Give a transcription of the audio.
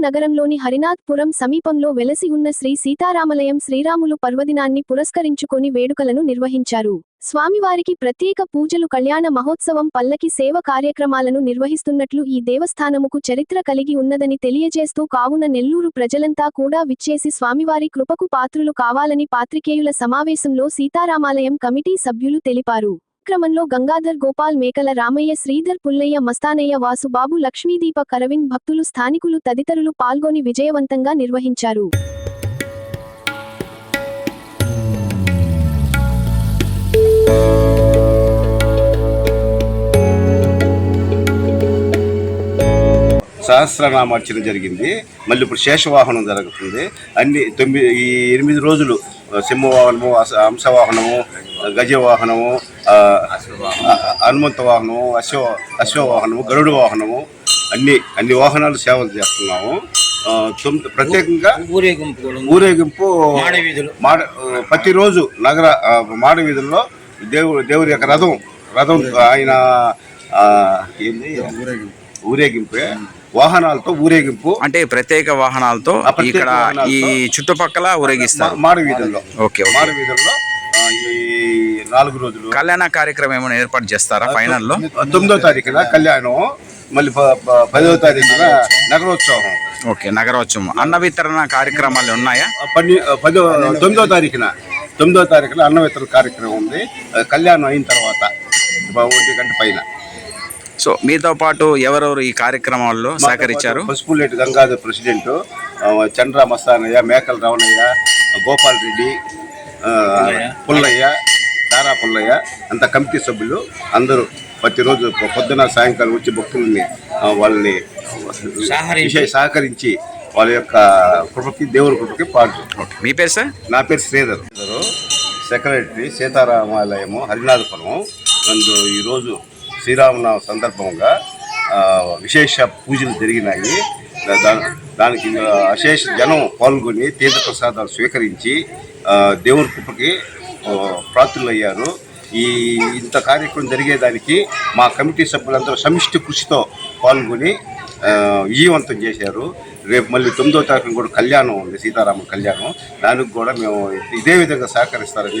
నగరంలోని హరినాథ్పురం సమీపంలో వెలసి ఉన్న శ్రీ సీతారామలయం శ్రీరాములు పర్వదినాన్ని పురస్కరించుకొని వేడుకలను నిర్వహించారు. స్వామివారికి ప్రత్యేక పూజలు కళ్యాణ మహోత్సవం పల్లకి సేవ కార్యక్రమాలను నిర్వహిస్తున్నట్లు ఈ దేవస్థానముకు చరిత్ర కలిగి ఉన్నదని తెలియజేస్తూ కావున నెల్లూరు ప్రజలంతా కూడా విచ్చేసి స్వామివారి కృపకు పాత్రులు కావాలని పాత్రికేయుల సమావేశంలో సీతారామాలయం కమిటీ సభ్యులు తెలిపారు. కార్యక్రమంలో గంగాధర్ గోపాల్ మేకల రామయ్య శ్రీధర్ పుల్లయ్య మస్తానయ్య వాసుబాబు లక్ష్మీదీప కరవింద్ భక్తులు స్థానికులు తదితరులు పాల్గొని విజయవంతంగా నిర్వహించారు. సహస్రనామార్చన జరిగింది. మళ్ళీ ఇప్పుడు శేషవాహనం జరుగుతుంది. అన్ని తొమ్మిది ఈ ఎనిమిది రోజులు సింహవాహనము అస- హంసవాహనము గజవాహనము హనుమంత వాహనము అశ్వ అశ్వవాహనము గరుడు వాహనము అన్ని అన్ని వాహనాలు సేవలు చేస్తున్నాము. ప్రత్యేకంగా ఊరేగింపు మాడ వీధులు. మాడ ఆ, ప్రతిరోజు నగర మాడ వీధుల్లో దేవుడు దేవుడి యొక్క రథం రథం ఆయన ఏంది? ఊరేగింపే వాహనాలతో ఊరేగింపు. అంటే ప్రత్యేక వాహనాలతో ఇక్కడ ఈ చుట్టుపక్కల ఊరేగిస్తారు. మాడ వీధుల్లో ఓకే. మాడ వీధుల్లో నాలుగు రోజులు. కళ్యాణ కార్యక్రమం ఏమైనా ఏర్పాటు చేస్తారా ఫైనల్లో తొమ్మిదో తారీఖున కళ్యాణం మళ్ళీ పదవ తారీఖున నగరోత్సవం. ఓకే నగరోత్సవం. అన్న వితరణ కార్యక్రమాలు ఉన్నాయా? పన్ని పదో తొమ్మిదో తారీఖున తొమ్మిదో తారీఖున అన్న వితరణ కార్యక్రమం ఉంది. కళ్యాణం అయిన తర్వాత ఒంటి గంట పైన. సో మీతో పాటు ఎవరెవరు ఈ కార్యక్రమాల్లో సహకరించారు? పసుపులేటి గంగాధర్ ప్రెసిడెంట్ చంద్ర మస్తానయ్య మేకల రవణయ్య గోపాల్ రెడ్డి పుల్లయ్య. దారా పుల్లయ్య అంత కమిటీ సభ్యులు అందరూ ప్రతిరోజు పొద్దున సాయంకాలం వచ్చి భక్తుల్ని వాళ్ళని సహకరించి. విషయ సహకరించి వాళ్ళ యొక్క కృపకి దేవుని కృపకి పాటు. మీ పేరు సార్? నా పేరు శ్రీధర్. శ్రీధరు సెక్రటరీ సీతారామాలయము హరినాథపురం. నందు ఈరోజు శ్రీరామనవ సందర్భంగా విశేష పూజలు జరిగినాయి. దానికి అశేష జనం పాల్గొని తీర్థప్రసాదాలు స్వీకరించి దేవుని కృపకి ఆ, ప్రాప్తులయ్యారు. ఈ ఇంత కార్యక్రమం జరిగేదానికి మా కమిటీ సభ్యులందరూ సమిష్టి కృషితో పాల్గొని విజయవంతం చేశారు. రేపు మళ్ళీ తొమ్మిదో తారీఖున కూడా కళ్యాణం ఉంది సీతారామ కళ్యాణం. దానికి కూడా మేము ఇదే విధంగా సహకరిస్తారని